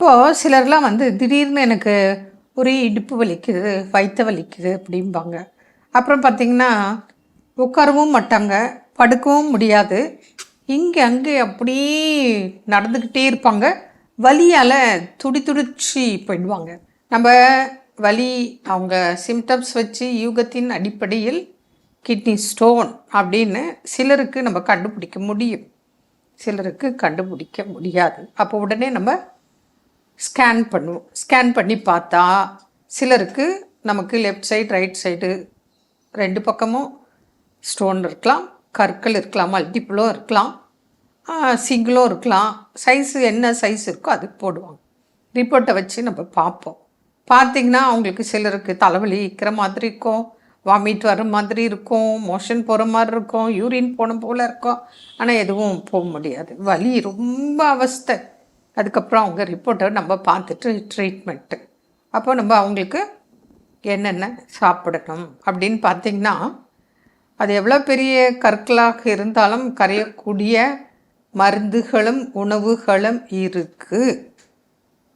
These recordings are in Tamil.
இப்போது சிலர்லாம் வந்து திடீர்னு எனக்கு ஒரே இடுப்பு வலிக்குது வயிற்று வலிக்குது அப்படிம்பாங்க. அப்புறம் பார்த்திங்கன்னா உட்காரவும் மாட்டாங்க படுக்கவும் முடியாது. இங்கே அங்கே அப்படியே நடந்துக்கிட்டே இருப்பாங்க. வலியால் துடி துடிச்சு போயிடுவாங்க. நம்ம வலி அவங்க சிம்டம்ஸ் வச்சு யூகத்தின் அடிப்படையில் கிட்னி ஸ்டோன் அப்படின்னு சிலருக்கு நம்ம கண்டுபிடிக்க முடியும். சிலருக்கு கண்டுபிடிக்க முடியாது. அப்போ உடனே நம்ம ஸ்கேன் பண்ணுவோம் ஸ்கேன் பண்ணி பார்த்தா சிலருக்கு நமக்கு லெஃப்ட் சைடு ரைட் சைடு ரெண்டு பக்கமும் ஸ்டோன் இருக்கலாம் கற்கள் இருக்கலாம் மல்டிப்புளும் இருக்கலாம் சிங்கிளும் இருக்கலாம். சைஸு என்ன சைஸ் இருக்கோ அது போடுவாங்க. ரிப்போர்ட்டை வச்சு நம்ம பார்ப்போம். பார்த்திங்கன்னா அவங்களுக்கு சிலருக்கு தலைவலி இருக்கிற மாதிரி இருக்கும் வாமிட் வர மாதிரி இருக்கும் மோஷன் போகிற மாதிரி இருக்கும் யூரின் போன போல் இருக்கும். ஆனால் எதுவும் போக முடியாது. வலி ரொம்ப அவஸ்தை. அதுக்கப்புறம் அவங்க ரிப்போர்ட்டை நம்ம பார்த்துட்டு ட்ரீட்மெண்ட்டு அப்போ நம்ம அவங்களுக்கு என்னென்ன சாப்பிடணும் அப்படின்னு பார்த்திங்கன்னா அது எவ்வளோ பெரிய கற்களாக இருந்தாலும் கரையக்கூடிய மருந்துகளும் உணவுகளும் இருக்குது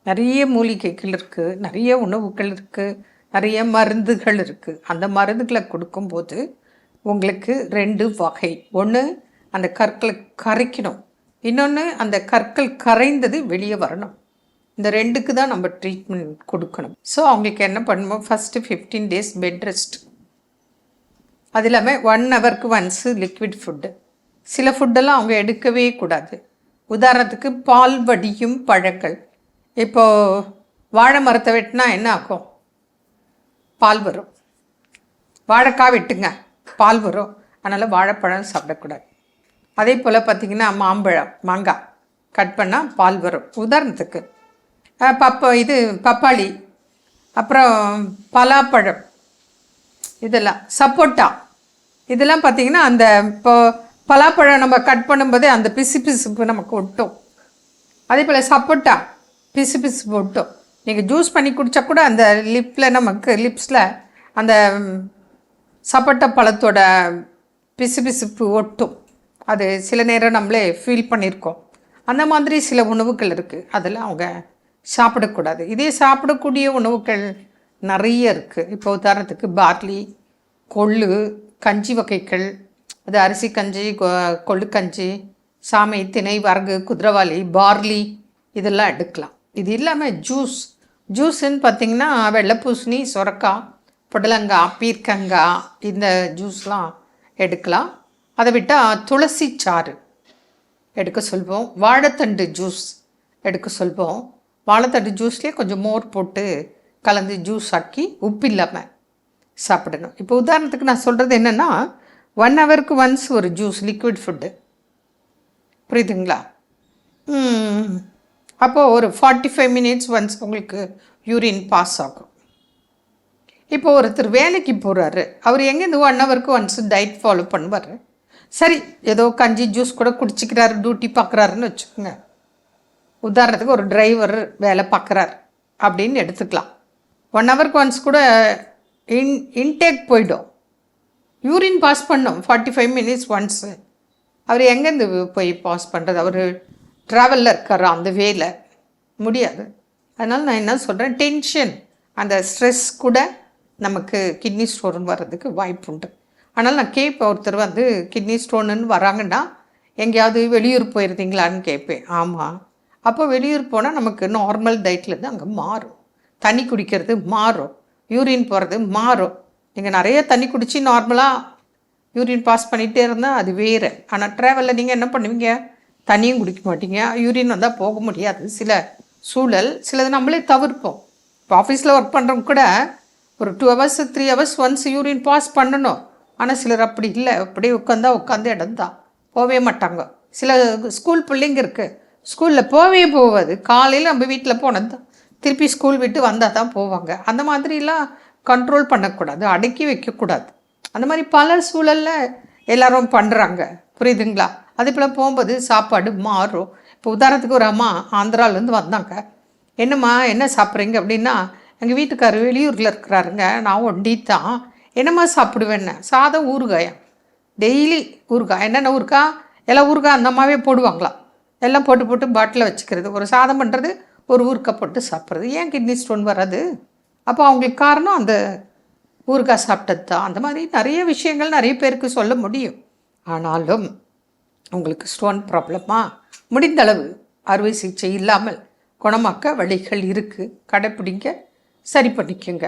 நிறைய மூலிகைகள் இருக்குது நிறைய உணவுகள் இருக்குது நிறைய மருந்துகள் இருக்குது அந்த மருந்துகளை கொடுக்கும்போது உங்களுக்கு ரெண்டு வகை. ஒன்று அந்த கற்களை கரைக்கணும். இன்னொன்று அந்த கற்கள் கரைந்தது வெளியே வரணும். இந்த ரெண்டுக்கு தான் நம்ம ட்ரீட்மெண்ட் கொடுக்கணும். ஸோ அவங்களுக்கு என்ன பண்ணுவோம்? First fifteen days bed rest அது இல்லாமல் ஒன் ஹவருக்கு ஒன்ஸு லிக்விட் ஃபுட்டு சில ஃபுட்டெல்லாம் அவங்க எடுக்கவே கூடாது. உதாரணத்துக்கு பால் வடியும் பழங்கள். இப்போது வாழை மரத்தை வெட்டினா என்ன ஆகும்? பால் வரும். வாழைக்காய் வெட்டுங்க பால் வரும். அதனால் வாழைப்பழம் சாப்பிடக்கூடாது. அதே போல் பார்த்திங்கன்னா மாம்பழம் மாங்காய் கட் பண்ணால் பால் வரும். உதாரணத்துக்கு பப்ப இது பப்பாளி அப்புறம் பலாப்பழம் இதெல்லாம் சப்போட்டா இதெல்லாம் பார்த்திங்கன்னா அந்த இப்போ பலாப்பழம் நம்ம கட் பண்ணும்போதே அந்த பிசு பிசுப்பு நமக்கு ஒட்டும். அதே போல் சப்போட்டா பிசு பிசுப்பு ஒட்டும். நீங்கள் ஜூஸ் பண்ணி குடித்தா கூட அந்த லிப்பில் நமக்கு லிப்ஸில் அந்த சப்போட்டா பழத்தோட பிசு பிசுப்பு ஒட்டும். அது சில நேரம் நம்மளே ஃபீல் பண்ணியிருக்கோம் அந்த மாதிரி சில உணவுகள் இருக்குது அதில் அவங்க சாப்பிடக்கூடாது. இதே சாப்பிடக்கூடிய உணவுகள் நிறைய இருக்குது இப்போ உதாரணத்துக்கு பார்லி கொள்ளு கஞ்சி வகைகள். அது அரிசி கஞ்சி கொ- கொள்ளு கஞ்சி சாமை திணை வரகு குதிரவாளி பார்லி இதெல்லாம் எடுக்கலாம். இது இல்லாமல் ஜூஸ். ஜூஸுன்னு பார்த்திங்கன்னா வெள்ளை பூசணி புடலங்காய் பீர்க்கங்காய் இந்த ஜூஸ்லாம் எடுக்கலாம். அதை விட்டால் துளசி சாறு. எடுக்க சொல்வோம். வாழைத்தண்டு ஜூஸ். எடுக்க சொல்வோம். வாழைத்தண்டு ஜூஸ்லேயே கொஞ்சம் மோர் போட்டு கலந்து ஜூஸ் ஆக்கி உப்பு இல்லாமல் சாப்பிடணும். இப்போ உதாரணத்துக்கு நான் சொல்கிறது என்னென்னா ஒன் ஹவருக்கு ஒன்ஸ் ஒரு ஜூஸ் லிக்விட் ஃபுட்டு புரியுதுங்களா? அப்போது ஒரு ஃபார்ட்டி ஃபைவ் மினிட்ஸ் ஒன்ஸ் உங்களுக்கு யூரின் பாஸ் ஆகும். இப்போ ஒருத்தர் வேலைக்கு போகிறாரு அவர் எங்கேருந்து ஒன் ஹவருக்கு ஒன்ஸ் டயட் ஃபாலோ பண்ணுவார்? சரி ஏதோ கஞ்சி ஜூஸ் கூட குடிச்சிக்கிறாரு டியூட்டி பார்க்குறாருன்னு வச்சுக்கோங்க. உதாரணத்துக்கு ஒரு டிரைவர் வேலை பார்க்குறாரு அப்படின்னு எடுத்துக்கலாம். ஒன் ஹவருக்கு ஒன்ஸ் கூட இன் இன்டேக் போயிடும். யூரின் பாஸ் பண்ணோம் ஃபார்ட்டி ஃபைவ் மினிட்ஸ் ஒன்ஸு அவர் எங்கேருந்து போய் பாஸ் பண்ணுறது அவர் ட்ராவலில் இருக்கார்? அந்த வேல முடியாது. அதனால் நான் என்ன சொல்கிறேன் டென்ஷன் அந்த ஸ்ட்ரெஸ் கூட நமக்கு கிட்னி ஸ்டோன் வர்றதுக்கு வாய்ப்பு உண்டு ஆனால் நான் கேட்பேன் ஒருத்தர் வந்து கிட்னி ஸ்டோனுன்னு வராங்கன்னா எங்கேயாவது வெளியூர் போயிருந்தீங்களான்னு கேட்பேன் ஆமாம் அப்போ வெளியூர் போனால் நமக்கு நார்மல் டயட்லேருந்து அங்கே மாறும். தண்ணி குடிக்கிறது மாறும். யூரின் போகிறது மாறும். நீங்கள் நிறைய தண்ணி குடித்து நார்மலாக யூரின் பாஸ் பண்ணிகிட்டே இருந்தால் அது வேறு. ஆனால் ட்ராவலில் நீங்கள் என்ன பண்ணுவீங்க? தண்ணியும் குடிக்க மாட்டீங்க. யூரின் வந்தால் போக முடியாது. சில சூழல் சிலது நம்மளே தவிர்ப்போம். இப்போ ஆஃபீஸில் ஒர்க் பண்ணுறவங்க கூட ஒரு two hours three hours once urine pass பண்ணணும். ஆனால் சிலர் அப்படி இல்லை. அப்படியே உட்காந்தா உட்காந்து இடம்தான் போகவே மாட்டாங்க. சில ஸ்கூல் பிள்ளைங்க இருக்குது ஸ்கூலில் போகவே போகாது காலையில் நம்ம வீட்டில் போனது தான் திருப்பி ஸ்கூல் விட்டு வந்தால் தான் போவாங்க. அந்த மாதிரிலாம் கண்ட்ரோல் பண்ணக்கூடாது. அடக்கி வைக்கக்கூடாது. அந்த மாதிரி பல சூழலில் எல்லோரும் பண்ணுறாங்க புரியுதுங்களா? அதே போல் போகும்போது சாப்பாடு மாறும். இப்போ உதாரணத்துக்கு ஒரு அம்மா ஆந்திராலேருந்து வந்தாங்க. என்னம்மா என்ன சாப்பிட்றீங்க? அப்படின்னா எங்கள் வீட்டுக்காரர் வெளியூரில் இருக்கிறாருங்க. நான் ஒண்டி தான் என்னம்மா சாப்பிடுவேன்னு சாதம் ஊறுகாயா. டெய்லி ஊறுகாய். என்னென்ன ஊறுகாய்? எல்லாம் ஊறுகாய் அந்த அம்மாவே போடுவாங்களாம் எல்லாம் போட்டு போட்டு பாட்டில் வச்சுக்கிறது. ஒரு சாதம் பண்ணுறது ஒரு ஊறுக்காய் போட்டு சாப்பிட்றது. ஏன் கிட்னி ஸ்டோன் வராது? அப்போ அவங்களுக்கு காரணம் அந்த ஊறுகாய் சாப்பிட்டது தான். அந்த மாதிரி நிறைய விஷயங்கள் நிறைய பேருக்கு சொல்ல முடியும். ஆனாலும் உங்களுக்கு ஸ்டோன் ப்ராப்ளமாக முடிந்தளவு அறுவை சிகிச்சை இல்லாமல் குணமாக்க வழிகள் இருக்குது கடைப்பிடிங்க சரி பண்ணிக்கோங்க.